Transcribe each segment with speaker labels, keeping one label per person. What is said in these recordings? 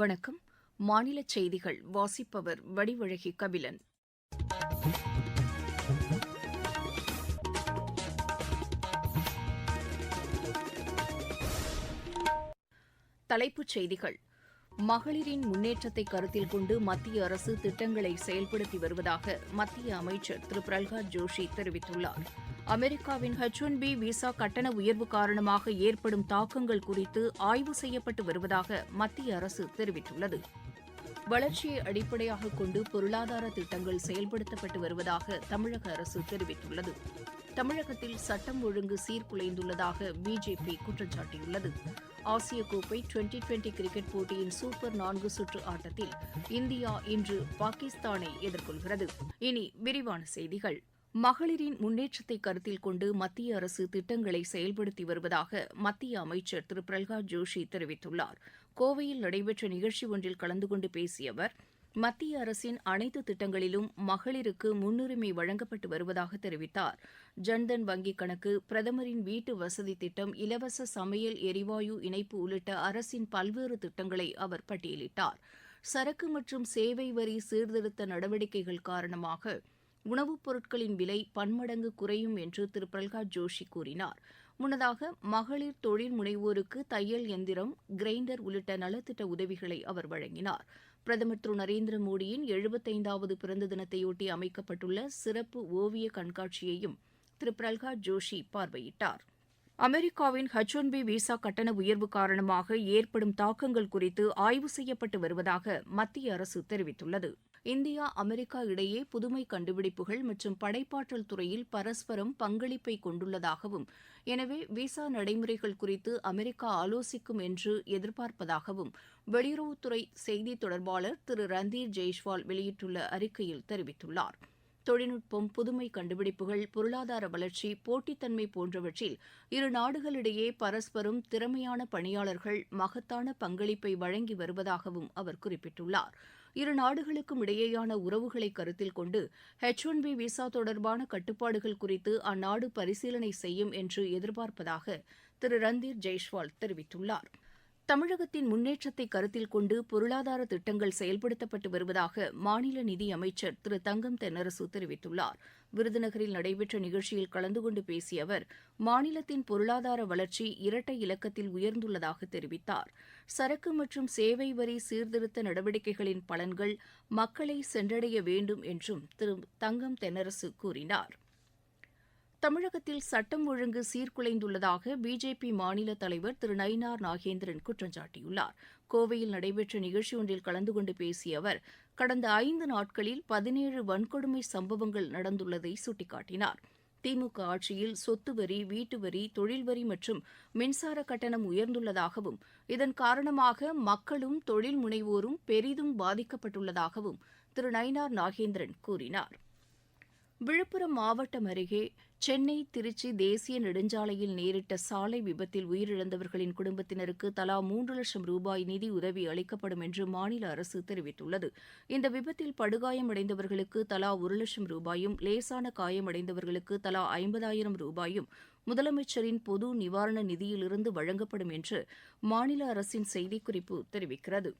Speaker 1: வணக்கம் மாநில செய்திகள் வாசிப்பவர் வடிவழகி கபிலன் தலைப்புச் செய்திகள் மகளிரின் முன்னேற்றத்தை கருத்தில் கொண்டு மத்திய அரசு திட்டங்களை செயல்படுத்தி வருவதாக மத்திய அமைச்சர் திரு பிரல்காத் ஜோஷி தெரிவித்துள்ளாா் அமெரிக்காவின் ஹெச் ஒன் பி விசா கட்டண உயர்வு காரணமாக ஏற்படும் தாக்கங்கள் குறித்து ஆய்வு செய்யப்பட்டு வருவதாக மத்திய அரசு தெரிவித்துள்ளது வளர்ச்சியை அடிப்படையாக கொண்டு பொருளாதார திட்டங்கள் செயல்படுத்தப்பட்டு வருவதாக தமிழக அரசு தெரிவித்துள்ளது தமிழகத்தில் சட்டம் ஒழுங்கு சீர்குலைந்துள்ளதாக பிஜேபி குற்றம் சாட்டியுள்ளது ஆசிய கோப்பை டுவெண்டி டுவெண்டி கிரிக்கெட் போட்டியின் சூப்பர் நான்கு சுற்று ஆட்டத்தில் இந்தியா இன்று பாகிஸ்தானை எதிர்கொள்கிறது இனி விரிவான செய்திகள் மகளிரின் முன்னேற்றத்தை கருத்தில் கொண்டு மத்திய அரசு திட்டங்களை செயல்படுத்தி வருவதாக மத்திய அமைச்சர் திரு பிரகலாத் ஜோஷி தெரிவித்துள்ளார் கோவையில் நடைபெற்ற நிகழ்ச்சி ஒன்றில் கலந்து கொண்டு பேசிய அவர் மத்திய அரசின் அனைத்து திட்டங்களிலும் மகளிருக்கு முன்னுரிமை வழங்கப்பட்டு வருவதாக தெரிவித்தார் ஜன்தன் வங்கிக் கணக்கு பிரதமரின் வீட்டு வசதி திட்டம் இலவச சமையல் எரிவாயு இணைப்பு உள்ளிட்ட அரசின் பல்வேறு திட்டங்களை அவர் பட்டியலிட்டார் சரக்கு மற்றும் சேவை வரி சீர்திருத்த நடவடிக்கைகள் காரணமாக உணவுப் பொருட்களின் விலை பன்மடங்கு குறையும் என்று திரு பிரல்காத் ஜோஷி கூறினார் முன்னதாக மகளிர் தொழில் முனைவோருக்கு தையல் எந்திரம் கிரைண்டர் உள்ளிட்ட நலத்திட்ட உதவிகளை அவர் வழங்கினார் பிரதமர் திரு நரேந்திர மோடியின் எழுபத்தைந்தாவது பிறந்த தினத்தையொட்டி அமைக்கப்பட்டுள்ள சிறப்பு ஓவிய கண்காட்சியையும் திரு பிரல்காத் ஜோஷி பார்வையிட்டார் அமெரிக்காவின் ஹச் ஒன் பி விசா கட்டண உயர்வு காரணமாக ஏற்படும் தாக்கங்கள் குறித்து ஆய்வு செய்யப்பட்டு வருவதாக மத்திய அரசு தெரிவித்துள்ளது இந்தியா அமெரிக்கா இடையே புதுமை கண்டுபிடிப்புகள் மற்றும் படைப்பாற்றல் துறையில் பரஸ்பரம் பங்களிப்பை கொண்டுள்ளதாகவும் எனவே விசா நடைமுறைகள் குறித்து அமெரிக்கா ஆலோசிக்கும் என்று எதிர்பார்ப்பதாகவும் வெளியுறவுத்துறை செய்தி தொடர்பாளர் திரு ரந்தீர் ஜெய்ஷ்வால் வெளியிட்டுள்ள அறிக்கையில் தெரிவித்துள்ளாா் தொழில்நுட்பம் புதுமை கண்டுபிடிப்புகள் பொருளாதார வளர்ச்சி போட்டித்தன்மை போன்றவற்றில் இரு நாடுகளிடையே பரஸ்பரம் திறமையான பணியாளர்கள் மகத்தான பங்களிப்பை வழங்கி வருவதாகவும் அவர் குறிப்பிட்டுள்ளார் இரு நாடுகளுக்கும் இடையேயான உறவுகளை கருத்தில் கொண்டு ஹெச் ஒன் பி விசா தொடர்பான கட்டுப்பாடுகள் குறித்து அந்நாடு பரிசீலனை செய்யும் என்று எதிர்பார்ப்பதாக திரு ரந்தீர் ஜெய்ஷ்வால் தெரிவித்துள்ளாா் தமிழகத்தின் முன்னேற்றத்தை கருத்தில் கொண்டு பொருளாதார திட்டங்கள் செயல்படுத்தப்பட்டு வருவதாக மாநில நிதி அமைச்சர் திரு தங்கம் தென்னரசு தெரிவித்துள்ளார் விருதுநகரில் நடைபெற்ற நிகழ்ச்சியில் கலந்து கொண்டு பேசிய அவர் மாநிலத்தின் பொருளாதார வளர்ச்சி இரட்டை இலக்கத்தில் உயர்ந்துள்ளதாக தெரிவித்தார் சரக்கு மற்றும் சேவை வரி சீர்திருத்த நடவடிக்கைகளின் பலன்கள் மக்களை சென்றடைய வேண்டும் என்றும் திரு தங்கம் தென்னரசு கூறினாா் தமிழகத்தில் சட்டம் ஒழுங்கு சீர்குலைந்துள்ளதாக பிஜேபி மாநில தலைவர் திரு நயினார் நாகேந்திரன் குற்றம் சாட்டியுள்ளார் கோவையில் நடைபெற்ற நிகழ்ச்சி ஒன்றில் கலந்து கொண்டு பேசிய அவர் கடந்த ஐந்து நாட்களில் பதினேழு வன்கொடுமை சம்பவங்கள் நடந்துள்ளதை சுட்டிக்காட்டினார் திமுக ஆட்சியில் சொத்து வரி வீட்டு வரி தொழில் வரி மற்றும் மின்சார கட்டணம் உயர்ந்துள்ளதாகவும் இதன் காரணமாக மக்களும் தொழில் முனைவோரும் பெரிதும் பாதிக்கப்பட்டுள்ளதாகவும் திரு நயினார் நாகேந்திரன் கூறினார் விழுப்புரம் மாவட்டம் அருகே சென்னை திருச்சி தேசிய நெடுஞ்சாலையில் நேரிட்ட சாலை விபத்தில் உயிரிழந்தவர்களின் குடும்பத்தினருக்கு தலா மூன்று லட்சம் ரூபாய் நிதி உதவி அளிக்கப்படும் என்று மாநில அரசு தெரிவித்துள்ளது இந்த விபத்தில் படுகாயமடைந்தவர்களுக்கு தலா ஒரு லட்சம் ரூபாயும் லேசான காயமடைந்தவர்களுக்கு தலா ஐம்பதாயிரம் ரூபாயும் முதலமைச்சரின் பொது நிவாரண நிதியிலிருந்து வழங்கப்படும் என்று மாநில அரசின் செய்திக்குறிப்பு தெரிவிக்கிறது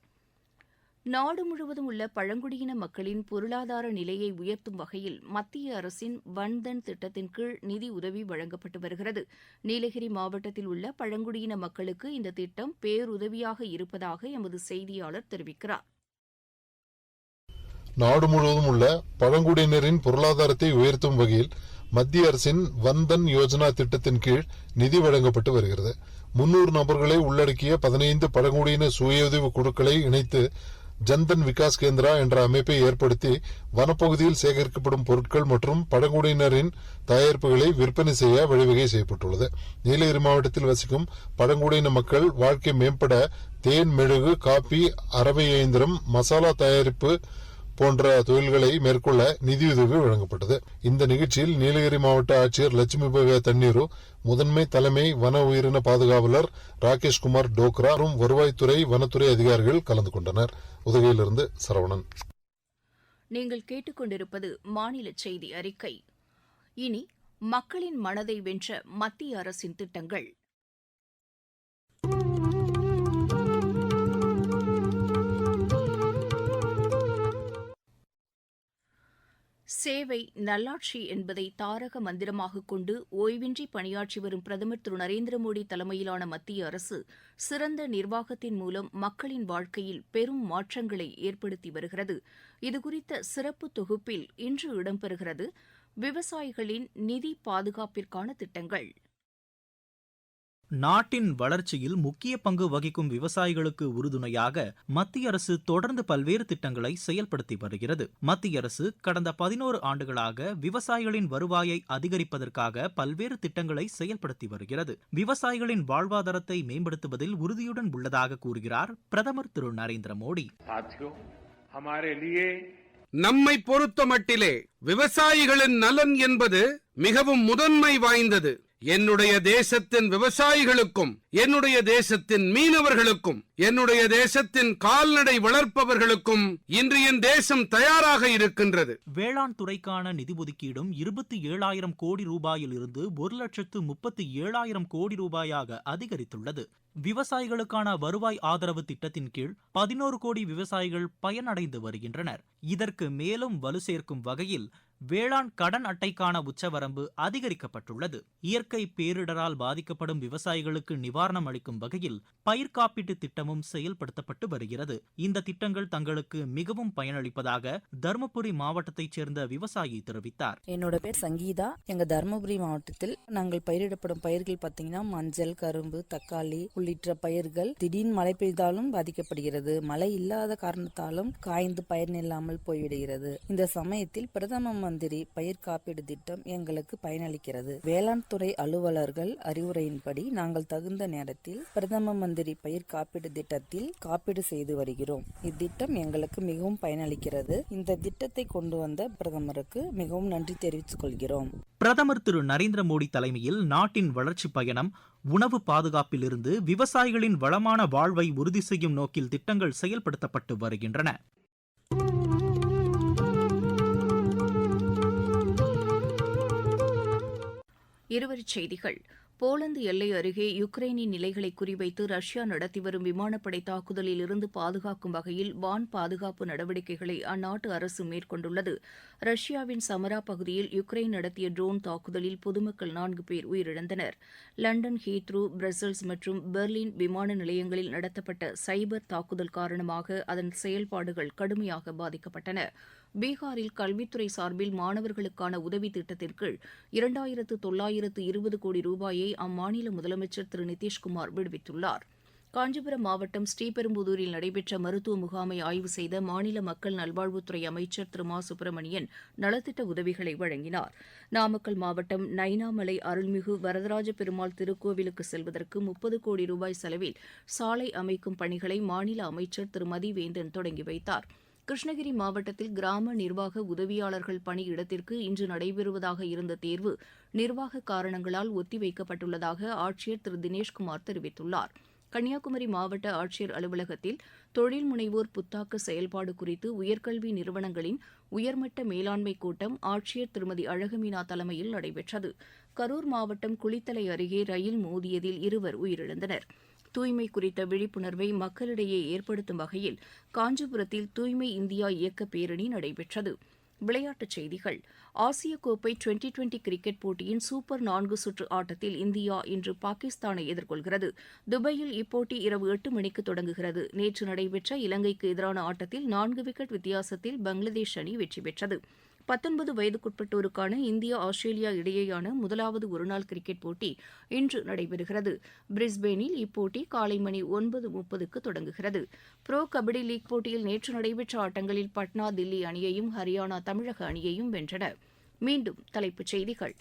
Speaker 1: நாடு முழுவதும் உள்ள பழங்குடியின மக்களின் பொருளாதார நிலையை உயர்த்தும் வகையில் மத்திய அரசின் வன்தன் திட்டத்தின் கீழ் நிதி உதவி வழங்கப்பட்டு வருகிறது நீலகிரி மாவட்டத்தில் உள்ள பழங்குடியின மக்களுக்கு இந்த திட்டம் பேருதவியாக இருப்பதாக எமது செய்தியாளர் தெரிவிக்கிறார்
Speaker 2: நாடு முழுவதும் உள்ள பழங்குடியினரின் பொருளாதாரத்தை உயர்த்தும் வகையில் மத்திய அரசின் வந்தன் யோஜனா திட்டத்தின் கீழ் நிதி வழங்கப்பட்டு வருகிறது முன்னூறு நபர்களை உள்ளடக்கிய பதினைந்து பழங்குடியின சுய உதவி குழுக்களை இணைத்து ஜன்தன் விகாஸ் கேந்திரா என்ற அமைப்பை ஏற்படுத்தி வனப்பகுதியில் சேகரிக்கப்படும் பொருட்கள் மற்றும் பழங்குடியினரின் தயாரிப்புகளை விற்பனை செய்ய வழிவகை செய்யப்பட்டுள்ளது நீலகிரி மாவட்டத்தில் வசிக்கும் பழங்குடியின மக்கள் வாழ்க்கை மேம்பட தேன் மெழுகு காபி அரவை இயந்திரம் மசாலா தயாரிப்பு போன்ற தொழில்களை மேற்கொள்ள நிதியுதவி வழங்கப்பட்டது இந்த நிகழ்ச்சியில் நீலகிரி மாவட்ட ஆட்சியர் லட்சுமி பக தண்ணீரு முதன்மை தலைமை வன உயிரின பாதுகாவலர் ராகேஷ்குமார் டோக்ரா மற்றும் வருவாய்த்துறை வனத்துறை அதிகாரிகள் கலந்து கொண்டனர் உதகையிலிருந்து சரவணன்
Speaker 1: நீங்கள் கேட்டுக்கொண்டிருப்பது மாநில செய்தி அறிக்கை இனி மக்களின் மனதை வென்ற மத்திய அரசின் திட்டங்கள் சேவை நல்லாட்சி என்பதை தாரக மந்திரமாக கொண்டு ஓய்வின்றி பணியாற்றி வரும் பிரதமர் திரு நரேந்திர மோடி தலைமையிலான மத்திய அரசு சிறந்த நிர்வாகத்தின் மூலம் மக்களின் வாழ்க்கையில் பெரும் மாற்றங்களை ஏற்படுத்தி வருகிறது இதுகுறித்த சிறப்பு தொகுப்பில் இன்று இடம்பெறுகிறது விவசாயிகளின் நிதி பாதுகாப்பிற்கான திட்டங்கள்
Speaker 3: நாட்டின் வளர்ச்சியில் முக்கிய பங்கு வகிக்கும் விவசாயிகளுக்கு உறுதுணையாக மத்திய அரசு தொடர்ந்து பல்வேறு திட்டங்களை செயல்படுத்தி வருகிறது மத்திய அரசு கடந்த பதினோரு ஆண்டுகளாக விவசாயிகளின் வருவாயை அதிகரிப்பதற்காக பல்வேறு திட்டங்களை செயல்படுத்தி வருகிறது விவசாயிகளின் வாழ்வாதாரத்தை மேம்படுத்துவதில் உறுதியுடன் உள்ளதாக கூறுகிறார் பிரதமர் திரு நரேந்திர மோடி
Speaker 4: நம்மை பொறுத்த மட்டிலே விவசாயிகளின் நலன் என்பது மிகவும் முதன்மை வாய்ந்தது என்னுடைய தேசத்தின் விவசாயிகளுக்கும் என்னுடைய தேசத்தின் மீனவர்களுக்கும் என்னுடைய தேசத்தின் கால்நடை வளர்ப்பவர்களுக்கும் இன்று என் தேசம் தயாராக இருக்கின்றது
Speaker 3: வேளாண் துறைக்கான நிதி ஒதுக்கீடும் இருபத்தி ஏழாயிரம் கோடி ரூபாயில் இருந்து ஒரு லட்சத்து முப்பத்தி ஏழாயிரம் கோடி ரூபாயாக அதிகரித்துள்ளது விவசாயிகளுக்கான வருவாய் ஆதரவு திட்டத்தின் கீழ் பதினோரு கோடி விவசாயிகள் பயனடைந்து வருகின்றனர் இதற்கு மேலும் வலு சேர்க்கும் வகையில் வேளாண் கடன் அட்டைக்கான உச்சவரம்பு அதிகரிக்கப்பட்டுள்ளது இயற்கை பேரிடரால் பாதிக்கப்படும் விவசாயிகளுக்கு நிவாரணம் அளிக்கும் வகையில் பயிர் காப்பீட்டு திட்டமும் செயல்படுத்தப்பட்டு வருகிறது இந்த திட்டங்கள் தங்களுக்கு மிகவும் பயனளிப்பதாக தருமபுரி மாவட்டத்தைச் சேர்ந்த விவசாயி தெரிவித்தார்
Speaker 5: என்னோட பேர் சங்கீதா எங்க தருமபுரி மாவட்டத்தில் நாங்கள் பயிரிடப்படும் பயிர்கள் பார்த்தீங்கன்னா மஞ்சள் கரும்பு தக்காளி உள்ளிட்ட பயிர்கள் திடீர் மழை பெய்தாலும் பாதிக்கப்படுகிறது மழை இல்லாத காரணத்தாலும் காய்ந்து பயன் இல்லாமல் போய்விடுகிறது இந்த சமயத்தில் பிரதம மந்திரி பயிர் காப்பீடு திட்டம் எங்களுக்கு பயனளிக்கிறது வேளாண் துறை அலுவலர்கள் அறிவுரையின்படி நாங்கள் தகுந்த நேரத்தில் பிரதம மந்திரி பயிர் காப்பீடு திட்டத்தில் காப்பீடு செய்து வருகிறோம் இத்திட்டம் எங்களுக்கு மிகவும் பயனளிக்கிறது இந்த திட்டத்தை கொண்டு வந்த பிரதமருக்கு மிகவும் நன்றி தெரிவித்துக் கொள்கிறோம்
Speaker 3: பிரதமர் திரு நரேந்திர மோடி தலைமையில் நாட்டின் வளர்ச்சி பயணம் உணவு பாதுகாப்பிலிருந்து விவசாயிகளின் வளமான வாழ்வை உறுதி செய்யும் நோக்கில் திட்டங்கள் செயல்படுத்தப்பட்டு வருகின்றன
Speaker 1: இருவரிச் செய்திகள் போலந்து எல்லை அருகே யுக்ரைனின் நிலைகளை குறிவைத்து ரஷ்யா நடத்தி வரும் விமானப்படை தாக்குதலில் இருந்து பாதுகாக்கும் வகையில் வான் பாதுகாப்பு நடவடிக்கைகளை அந்நாட்டு அரசு மேற்கொண்டுள்ளது ரஷ்யாவின் சமரா பகுதியில் யுக்ரைன் நடத்திய ட்ரோன் தாக்குதலில் பொதுமக்கள் நான்கு பேர் உயிரிழந்தனர் லண்டன் ஹீத்ரூ பிரசல்ஸ் மற்றும் பெர்லின் விமான நிலையங்களில் நடத்தப்பட்ட சைபர் தாக்குதல் காரணமாக அதன் செயல்பாடுகள் கடுமையாக பாதிக்கப்பட்டன பீகாரில் கல்வித்துறை சார்பில் மாணவர்களுக்கான உதவி திட்டத்தின் கீழ் இரண்டாயிரத்து தொள்ளாயிரத்து இருபது கோடி ரூபாயை அம்மாநில முதலமைச்சர் திரு நிதிஷ்குமார் விடுவித்துள்ளார் காஞ்சிபுரம் மாவட்டம் ஸ்ரீபெரும்புதூரில் நடைபெற்ற மருத்துவ முகாமை ஆய்வு செய்த மாநில மக்கள் நல்வாழ்வுத்துறை அமைச்சர் திரு மா சுப்பிரமணியன் நலத்திட்ட உதவிகளை வழங்கினார் நாமக்கல் மாவட்டம் நைனாமலை அருள்மிகு வரதராஜ பெருமாள் திருக்கோவிலுக்கு செல்வதற்கு முப்பது கோடி ரூபாய் செலவில் சாலை அமைக்கும் பணிகளை மாநில அமைச்சர் திரு மதிவேந்தன் தொடங்கி வைத்தாா் கிருஷ்ணகிரி மாவட்டத்தில் கிராம நிர்வாக உதவியாளர்கள் பணியிடத்திற்கு இன்று நடைபெறுவதாக இருந்த தேர்வு நிர்வாக காரணங்களால் ஒத்திவைக்கப்பட்டுள்ளதாக ஆட்சியர் திரு தினேஷ்குமார் தெரிவித்துள்ளார் கன்னியாகுமரி மாவட்ட ஆட்சியர் அலுவலகத்தில் தொழில் முனைவோர் புத்தாக்க செயல்பாடு குறித்து உயர்கல்வி நிறுவனங்களின் உயர்மட்ட மேலாண்மை கூட்டம் ஆட்சியர் திருமதி அழகமீனா தலைமையில் நடைபெற்றது கரூர் மாவட்டம் குளித்தலை அருகே ரயில் மோதியதில் இருவர் உயிரிழந்தனா் தூய்மை குறித்த விழிப்புணர்வை மக்களிடையே ஏற்படுத்தும் வகையில் காஞ்சிபுரத்தில் தூய்மை இந்தியா இயக்க பேரணி நடைபெற்றது விளையாட்டுச் செய்திகள் ஆசிய கோப்பை டுவெண்டி டுவெண்டி கிரிக்கெட் போட்டியின் சூப்பர் நான்கு சுற்று ஆட்டத்தில் இந்தியா இன்று பாகிஸ்தானை எதிர்கொள்கிறது துபாயில் இப்போட்டி இரவு எட்டு மணிக்கு தொடங்குகிறது நேற்று நடைபெற்ற இலங்கைக்கு எதிரான ஆட்டத்தில் நான்கு விக்கெட் வித்தியாசத்தில் பங்களாதேஷ் அணி வெற்றி பெற்றது பத்தொன்பது வயதுக்குட்பட்டோருக்கான இந்தியா ஆஸ்திரேலியா இடையேயான முதலாவது ஒருநாள் கிரிக்கெட் போட்டி இன்று நடைபெறுகிறது பிரிஸ்பேனில் இப்போட்டி காலை மணி ஒன்பது முப்பதுக்கு தொடங்குகிறது ப்ரோ கபடி லீக் போட்டியில் நேற்று நடைபெற்ற ஆட்டங்களில் பட்னா தில்லி அணியையும் ஹரியானா தமிழக அணியையும் வென்றன மீண்டும் தலைப்புச் செய்திகள்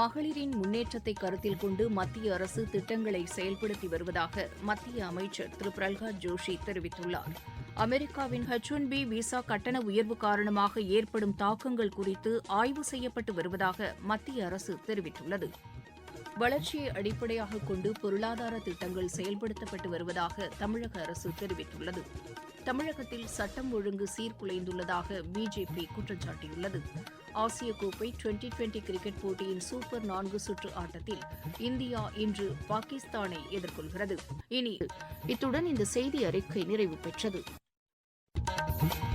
Speaker 1: மகளிரின் முன்னேற்றத்தை கருத்தில் கொண்டு மத்திய அரசு திட்டங்களை செயல்படுத்தி வருவதாக மத்திய அமைச்சர் திரு பிரல்ஹாத் ஜோஷி தெரிவித்துள்ளாா் அமெரிக்காவின் ஹச் ஒன் பி விசா கட்டண உயர்வு காரணமாக ஏற்படும் தாக்கங்கள் குறித்து ஆய்வு செய்யப்பட்டு வருவதாக மத்திய அரசு தெரிவித்துள்ளது வளர்ச்சியை அடிப்படையாக கொண்டு பொருளாதார திட்டங்கள் செயல்படுத்தப்பட்டு வருவதாக தமிழக அரசு தெரிவித்துள்ளது தமிழகத்தில் சட்டம் ஒழுங்கு சீர்குலைந்துள்ளதாக பிஜேபி குற்றம் சாட்டியுள்ளது ஆசிய கோப்பை டுவெண்டி டுவெண்டி கிரிக்கெட் போட்டியின் சூப்பர் நான்கு சுற்று ஆட்டத்தில் இந்தியா இன்று பாகிஸ்தானை எதிர்கொள்கிறது இனி இத்துடன் இந்த செய்தி அறிக்கை நிறைவு பெற்றது Mm-hmm.